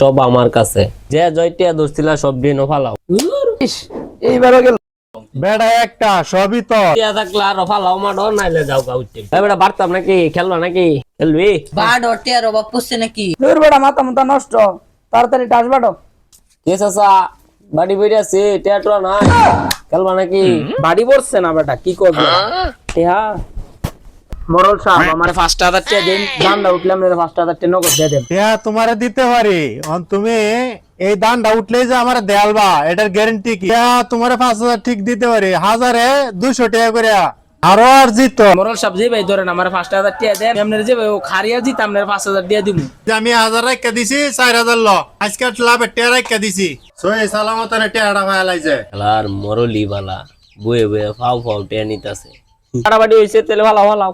সব আমার কাছে। যে জয়টিয়া ধরছিলা সব দিন ফালাও এইবারও গেল। বেড়া একটা সবই তো। থাকলে আর ফালাও নাইলে যাও বাড়তাম নাকি? খেলবা নাকি? খেলবি? বা ডরতে আর পড়ছে নাকি? তোর বেড়া মাথা মাথা নষ্ট। তাড়াতাড়ি টাস বাটো। কে চাচা? বাড়ি বেরিয়ে আছে টিয়াটুয়া না খেলবা নাকি? বাড়ি পড়ছে না বেটা কি করবে? হ্যাঁ মরল সাহেব আমার পাঁচটা হাজার টাকা দিন দামটা উঠলাম না পাঁচটা হাজার টাকা নগদ দিয়ে দেন হ্যাঁ তোমারে দিতে পারি। অন তুমি এই দানটা উঠলেই যে আমার দেয়ালবা এটার গ্যারেন্টি কি? হ্যাঁ তোমারে পাঁচ হাজার ঠিক দিতে পারি। হাজারে দুশো টাকা করে আরও আর জিত মরল সাহেব যে ভাই ধরেন আমার পাঁচটা হাজার টাকা দেন আপনার যে ভাই ও খারিয়া জিত আপনার পাঁচ হাজার দিয়ে দিব আমি হাজার রাখা দিছি চার হাজার ল। আজকে লাভে টেয়া রাখা দিছি। সই সালামত টেয়াটা ভাই লাইছে। খেলার মরলি বালা বয়ে বয়ে ফাও ফাও টিয়া নিতাছে। কাটাবাড়ি হয়েছে তেলে ভালো ভালো।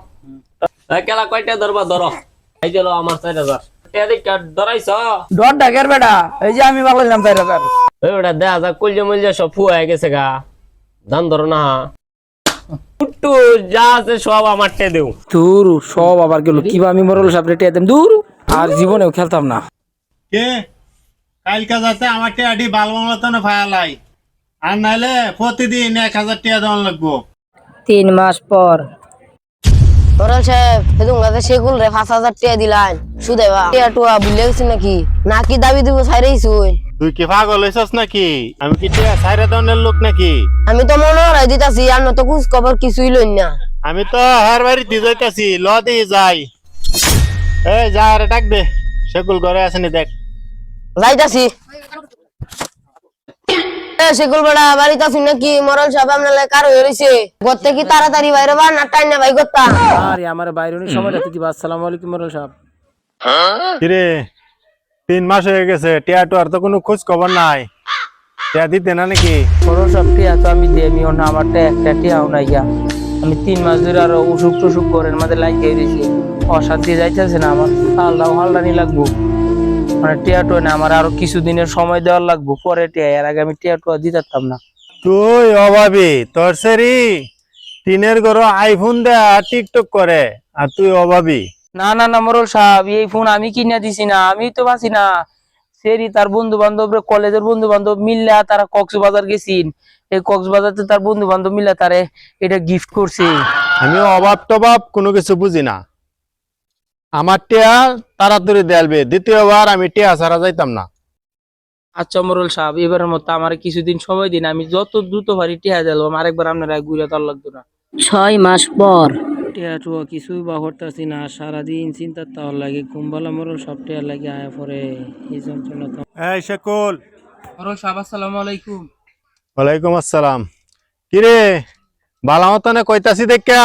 খেলা কয়টা ধরবা ধরো। এই চলো আমার চার হাজার। টিয়া দিক ধরাইছ? ডর ডাকের বেটা এই যে আমি ভালো দিলাম চার হাজার। ওই ওটা দেখা যাক কলজে মলজে সব ফুয়া গেছে গা। ধান ধরো না। যা আছে সব আমার টে দেও। দূর সব আবার গেল। কিবা আমি মরল দূর আর জীবনেও খেলতাম না। কে? কালকে যাতে আমার টেয়াটি বাল বাংলাতে ফায়ালাই। আর নাইলে প্রতিদিন এক হাজার টাকা দেওয়া লাগবো। তিন মাস পর। বরল সাহেব সেদিন গাছে সেগুল রে পাঁচ হাজার টাকা দিলাম সুদে বা। টিয়া টুয়া ভুলে গেছি নাকি? নাকি দাবি দিব ছাইরেইছু তুই কি পাগল হইছস নাকি? আমি কি টিয়া সাইরে দনের লোক নাকি? আমি তো মনে হয় দিতাছি আর তো খোঁজ খবর কিছুই লই না। আমি তো হার বাড়ি দিয়ে যাইতাছি ল দিয়ে যাই। এই যা রে ডাক দে। সেগুল ঘরে আসেনি দেখ। যাইতাছি। সেগুল বেড়া বাড়িতে আছি নাকি? মরল সাহেব আপনার লাগে কারও হয়েছে করতে কি তাড়াতাড়ি বাইরে বা না টাইম না ভাই করতা আরে আমার বাইরে আসসালামু আলাইকুম মরল সাহেব। কিরে তিন মাস হয়ে গেছে টিয়া টুয়ার তো কোনো খোঁজ খবর নাই। টিয়া দিতে না নাকি? মরল সাহেব টিয়া তো আমি না আমার একটা টিয়াও নাই গিয়া। আমি তিন মাস ধরে আরও অসুখ টসুখ করে মাঝে লাইকে দিয়েছি অশান্তি যাইতেছে না আমার। হালদাও হালদানি লাগবো। মানে টিয়া টুয়া না আমার আরও কিছু দিনের সময় দেওয়ার লাগবো পরে টিয়া এর আগে আমি টিয়া টুয়া দিতে পারতাম না। তুই অভাবী তোর সেরি টিনের ঘর আইফোন দেয়া টিকটক করে আর তুই অভাবী। না না না মরল সাহেব এই ফোন আমি কিনে দিছি না আমি তো বাঁচি না। সেরি তার বন্ধু বান্ধব কলেজের বন্ধু বান্ধব মিললে তারা কক্সবাজার গেছিন। এই কক্সবাজারতে তার বন্ধু বান্ধব মিলে তারে এটা গিফট করছে। আমি অভাব টভাব কোনো কিছু বুঝি না। আমার টিয়া তাড়াতাড়ি দেয়ালবে দ্বিতীয়বার আমি টিয়া ছাড়া যাইতাম না। আচ্ছা মরল সাহেব এবারের মতো আমার কিছুদিন সময় দিন। আমি যত দ্রুত পারি টিয়া দিলাম আরেকবার আপনারা ঘুরে তার লাগতো না। ছয় মাস পর। টিয়া টুয়া কিছুই বা হরতাছি না। সারাদিন চিন্তা তার লাগে ঘুমবালা মরল সব টিয়া লাগে আয়া পরে এই যন্ত্রণা তো এই শেকুল। মরল সাহেব আসসালামু আলাইকুম। ওয়ালাইকুম আসসালাম। কিরে বালা মতনে কইতাছি দেখা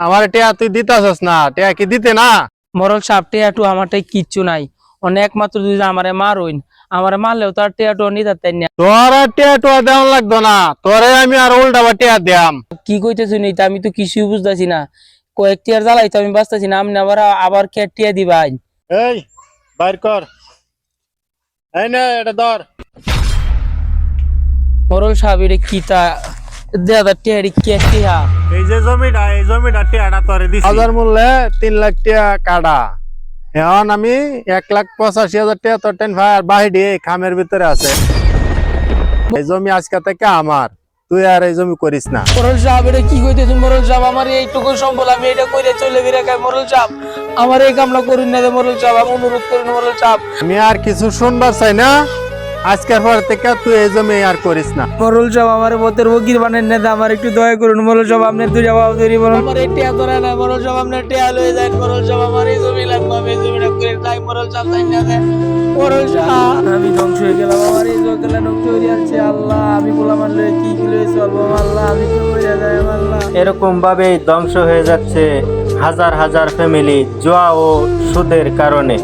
আমার টিয়া তুই দিতাছস না? টিয়া কি দিতে না? মরল সাপ টিয়া টু আমারটাই কিচ্ছু নাই। অনেক মাত্র যদি আমারে মারইন। আমারে মারলেও তার টিয়া টু নিতে তাই না। তোর আর টিয়া দেওয়ান লাগতো না। তোরে আমি আর উল্টা বা টিয়া দিয়াম। কি কইতেছ নি? আমি তো কিছুই বুঝতেছি না। কয়েক টিয়ার জ্বালাই তো আমি বাঁচতেছি না। আমি আবার আবার কে টিয়া দিবাই এই বাইর কর। এই না এটা ধর। মরল সাহেব এটা কি তা? দাদা টিয়া কে টিয়া? এই যে জমিটা এই জমিটা টিয়াটা তোরে দিছি। হাজার মূল্যে তিন লাখ টিয়া কাটা। এখন আমি এক লাখ পঁচাশি হাজার টিয়া তোর টেন ফায়ার বাহিরে খামের ভিতরে আছে। এই জমি আজকে থেকে আমার। তুই আর এই জমি করিস না। মরল সাহেব এটা কি কইতেছ মরল সাহেব? আমার এইটুকু সম্বল আমি এটা কইরে চলে বেরে খাই মরল সাহেব। আমার এই কামনা করুন না মরল সাহেব আমি অনুরোধ করুন মরল সাহেব। আমি আর কিছু শুনবার চাই না। আজকের পর থেকে তুই এই জমি আর করিস না। মরল সাহেব আমার মতের ফকির বানেন না আমার একটু দয়া করুন মরল সাহেব আপনার দুই জবাব ধরি মরল আমার টিয়া ধরে না মরল সাহেব আপনার টিয়া লয়ে যায় মরল সাহেব আমার এই জমি লাগবে আমি জমিটা করে তাই মরল তাই না মরল আমি ধ্বংস হয়ে গেলাম আমার এই জগলা হয়ে যাচ্ছে আল্লাহ আমি বললাম আল্লাহ কি কি লয়ে চলবো আল্লাহ আমি তো হয়ে যায় আল্লাহ। এরকম ভাবে ধ্বংস হয়ে যাচ্ছে হাজার হাজার ফ্যামিলি জুয়া ও সুদের কারণে।